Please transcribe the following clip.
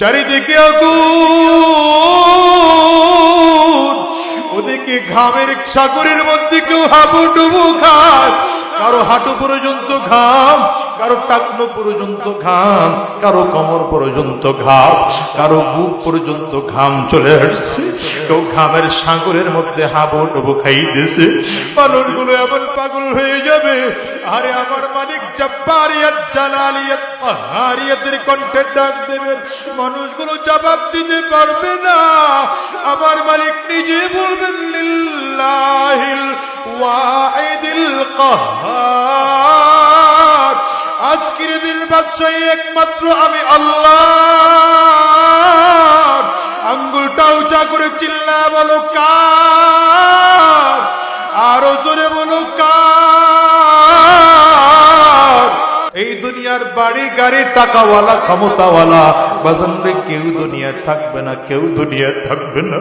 চারিদিকে ওদিকে ঘামের সাগরের মধ্যে কেউ হাবুডুবু খায়। কারও হাঁটু পর্যন্ত ঘাম, কারও টাকনো পর্যন্ত ঘাম, কারও কোমর পর্যন্ত ঘাম, কারও বুক পর্যন্ত ঘাম চলে আসছে। কেউ ঘামের সাগরের মধ্যে হাবুডুবু খাইতেছে। মানুষগুলো এমন পাগল হয়ে যাবে আরে আমার মালিক জব্বারিয়াত জালালিয়াত পাহাড়িয়াতের কণ্ঠে ডাক দেবেন। মানুষগুলো জবাব দিতে পারবে না। আমার মালিক নিজে বলবেন, লিল্লাহিল ওয়াহিদিল কাহ্হার আজকের দিন বাদশাহী একমাত্র আমি আল্লাহ। আঙ্গুলটা উঁচা করে চিল্লা বলো, কার দুনিয়ার বাড়ি গাড়ি টাকাওয়ালা ক্ষমতাওয়ালা। বাজানরে কেউ দুনিয়া থাকবে না কেউ দুনিয়া থাকবে না।